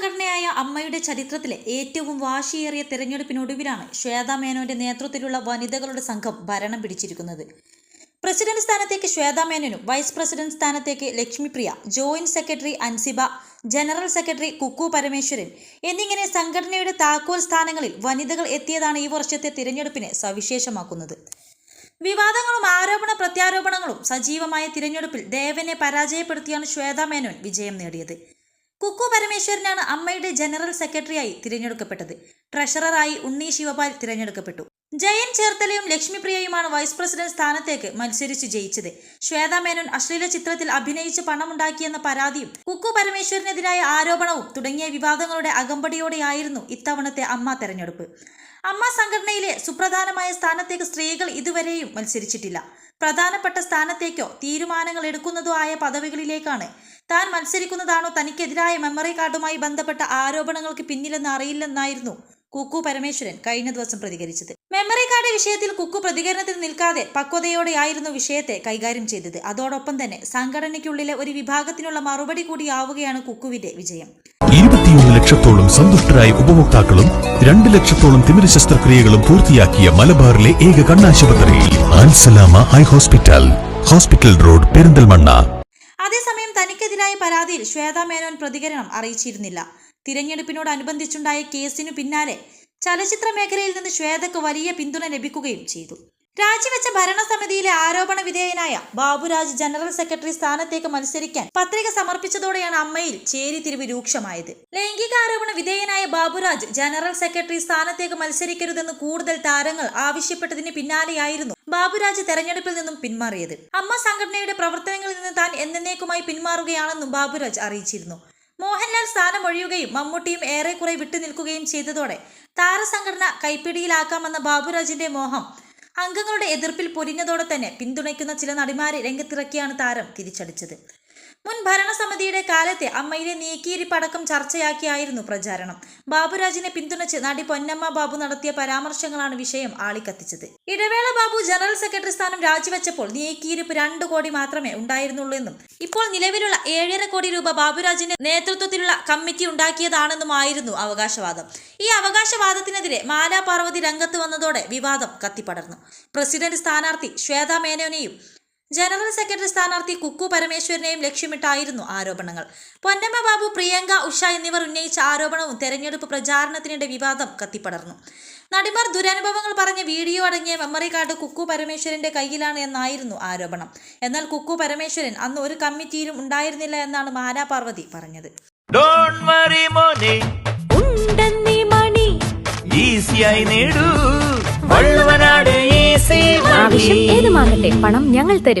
സംഘടനയായ അമ്മയുടെ ചരിത്രത്തിലെ ഏറ്റവും വാശിയേറിയ തെരഞ്ഞെടുപ്പിനൊടുവിലാണ് ശ്വേതാ മേനോന്റെ നേതൃത്വത്തിലുള്ള വനിതകളുടെ സംഘം ഭരണം പിടിച്ചിരിക്കുന്നത്. പ്രസിഡന്റ് സ്ഥാനത്തേക്ക് ശ്വേതാ മേനോനും വൈസ് പ്രസിഡന്റ് സ്ഥാനത്തേക്ക് Lakshmipriya joint secretary Ansiba general secretary Kukku Parameswaran എന്നിങ്ങനെ സംഘടനയുടെ താക്കോൽ സ്ഥാനങ്ങളിൽ വനിതകൾ എത്തിയതാണ് ഈ വർഷത്തെ തിരഞ്ഞെടുപ്പിനെ സവിശേഷമാക്കുന്നത്. വിവാദങ്ങളും ആരോപണ പ്രത്യാരോപണങ്ങളും സജീവമായ തിരഞ്ഞെടുപ്പിൽ ദേവനെ പരാജയപ്പെടുത്തിയാണ് ശ്വേതാ മേനോൻ വിജയം നേടിയത്. കുക്കു പരമേശ്വരനാണ് അമ്മയുടെ ജനറൽ സെക്രട്ടറിയായി തിരഞ്ഞെടുക്കപ്പെട്ടത്. ട്രഷററായി ഉണ്ണി ശിവപാൽ തിരഞ്ഞെടുക്കപ്പെട്ടു. ജയൻ ചേർത്തലയും ലക്ഷ്മിപ്രിയയുമാണ് വൈസ് പ്രസിഡന്റ് സ്ഥാനത്തേക്ക് മത്സരിച്ച് ജയിച്ചത്. ശ്വേതാ മേനോൻ അശ്ലീല ചിത്രത്തിൽ അഭിനയിച്ച് പണമുണ്ടാക്കിയെന്ന പരാതിയും കുക്കു പരമേശ്വരനെതിരായ ആരോപണവും തുടങ്ങിയ വിവാദങ്ങളുടെ അകമ്പടിയോടെയായിരുന്നു ഇത്തവണത്തെ അമ്മ തെരഞ്ഞെടുപ്പ്. അമ്മ സംഘടനയിലെ സുപ്രധാനമായ സ്ഥാനത്തേക്ക് സ്ത്രീകൾ ഇതുവരെയും മത്സരിച്ചിട്ടില്ല. പ്രധാനപ്പെട്ട സ്ഥാനത്തേക്കോ തീരുമാനങ്ങൾ എടുക്കുന്നതോ ആയ പദവികളിലേക്കാണ്. താൻ മത്സരിക്കുന്നതാണോ തനിക്കെതിരായ മെമ്മറി കാർഡുമായി ബന്ധപ്പെട്ട ആരോപണങ്ങൾക്ക് പിന്നിലെന്ന് അറിയില്ലെന്നായിരുന്നു കുക്കു പരമേശ്വരൻ കഴിഞ്ഞ ദിവസം പ്രതികരിച്ചത്. മെമ്മറി കാർഡ് വിഷയത്തിൽ കുക്കു പ്രതികരണത്തിൽ നിൽക്കാതെ പക്വതയോടെയായിരുന്നു വിഷയത്തെ കൈകാര്യം ചെയ്തത്. അതോടൊപ്പം തന്നെ സംഘടനയ്ക്കുള്ളിലെ ഒരു വിഭാഗത്തിനുള്ള മറുപടി കൂടിയാവുകയാണ് കുക്കുവിന്റെ വിജയം. ഇരുപത്തിയൊന്ന് ലക്ഷത്തോളം സന്തുഷ്ടരായ ഉപഭോക്താക്കളും രണ്ട് ലക്ഷത്തോളം തിമിര ശസ്ത്രക്രിയകളും പൂർത്തിയാക്കിയ മലബാറിലെ ഏക കണ്ണാശുപത്രി Al Salama eye hospital hospital road Perinthalmanna. അതേസമയം തനിക്കെതിരായ പരാതിയിൽ ശ്വേതാ മേനോൻ പ്രതികരണം അറിയിച്ചിരുന്നില്ല. തിരഞ്ഞെടുപ്പിനോടനുബന്ധിച്ചുണ്ടായ കേസിനു പിന്നാലെ ചലച്ചിത്ര മേഖലയിൽ നിന്ന് ശ്വേതയ്ക്ക് വലിയ പിന്തുണ ലഭിക്കുകയും ചെയ്തു. രാജിവെച്ച ഭരണസമിതിയിലെ ആരോപണ വിധേയനായ ബാബുരാജ് ജനറൽ സെക്രട്ടറി സ്ഥാനത്തേക്ക് മത്സരിക്കാൻ പത്രിക സമർപ്പിച്ചതോടെയാണ് അമ്മയിൽ ചേരിതിരിവ് രൂക്ഷമായത്. ലൈംഗിക ആരോപണ വിധേയനായ ബാബുരാജ് ജനറൽ സെക്രട്ടറി സ്ഥാനത്തേക്ക് മത്സരിക്കരുതെന്ന് കൂടുതൽ താരങ്ങൾ ആവശ്യപ്പെട്ടതിന് പിന്നാലെയായിരുന്നു ബാബുരാജ് തെരഞ്ഞെടുപ്പിൽ നിന്നും പിന്മാറിയത്. അമ്മ സംഘടനയുടെ പ്രവർത്തനങ്ങളിൽ നിന്ന് താൻ എന്നേക്കുമായി പിന്മാറുകയാണെന്നും ബാബുരാജ് അറിയിച്ചിരുന്നു. മോഹൻലാൽ സ്ഥാനമൊഴിയുകയും മമ്മൂട്ടിയും ഏറെക്കുറെ വിട്ടുനിൽക്കുകയും ചെയ്തതോടെ താരസംഘടന കൈപ്പിടിയിലാക്കാമെന്ന ബാബുരാജിന്റെ മോഹം അംഗങ്ങളുടെ എതിർപ്പിൽ പൊരിഞ്ഞതോടെ തന്നെ പിന്തുണയ്ക്കുന്ന ചില നടിമാരെ രംഗത്തിറക്കിയാണ് താരം തിരിച്ചടിച്ചത്. മുൻ ഭരണസമിതിയുടെ കാലത്തെ അമ്മയിലെ നീക്കിയിരിപ്പടക്കം ചർച്ചയാക്കിയായിരുന്നു പ്രചാരണം. ബാബുരാജിനെ പിന്തുണച്ച് നടി പൊന്നമ്മ ബാബു നടത്തിയ പരാമർശങ്ങളാണ് വിഷയം ആളിക്കത്തിച്ചത്. ഇടവേള ബാബു ജനറൽ സെക്രട്ടറി സ്ഥാനം രാജിവെച്ചപ്പോൾ നീക്കിയിരിപ്പ് രണ്ടു കോടി മാത്രമേ ഉണ്ടായിരുന്നുള്ളൂ എന്നും ഇപ്പോൾ നിലവിലുള്ള ഏഴര കോടി രൂപ ബാബുരാജിന്റെ നേതൃത്വത്തിലുള്ള കമ്മിറ്റി ഉണ്ടാക്കിയതാണെന്നുമായിരുന്നു അവകാശവാദം. ഈ അവകാശവാദത്തിനെതിരെ മാലാ പാർവതി രംഗത്ത് വന്നതോടെ വിവാദം കത്തിപ്പടർന്നു. പ്രസിഡന്റ് സ്ഥാനാർത്ഥി ശ്വേതാ മേനോനെയും ജനറൽ സെക്രട്ടറി സ്ഥാനാർത്ഥി കുക്കു പരമേശ്വരനെയും ലക്ഷ്യമിട്ടായിരുന്നു ആരോപണങ്ങൾ. പൊന്നമ്മ ബാബു പ്രിയങ്ക ഉഷ എന്നിവർ ഉന്നയിച്ച ആരോപണവും തെരഞ്ഞെടുപ്പ് പ്രചാരണത്തിനിടെ വിവാദം കത്തിപ്പടർന്നു. നടിമാർ ദുരനുഭവങ്ങൾ പറഞ്ഞ വീഡിയോ അടങ്ങിയ മെമ്മറി കാർഡ് കുക്കു പരമേശ്വരന്റെ കയ്യിലാണ് എന്നായിരുന്നു ആരോപണം. എന്നാൽ കുക്കു പരമേശ്വരൻ അന്ന് ഒരു കമ്മിറ്റിയിലും ഉണ്ടായിരുന്നില്ല എന്നാണ് മാലാ പാർവതി പറഞ്ഞത്. മോനെ. ഈസിയായി നേടൂ. വള്ളുവനാട് ഈസി ആവശ്യം ഏതുമാകട്ടെ പണം ഞങ്ങൾ തരും.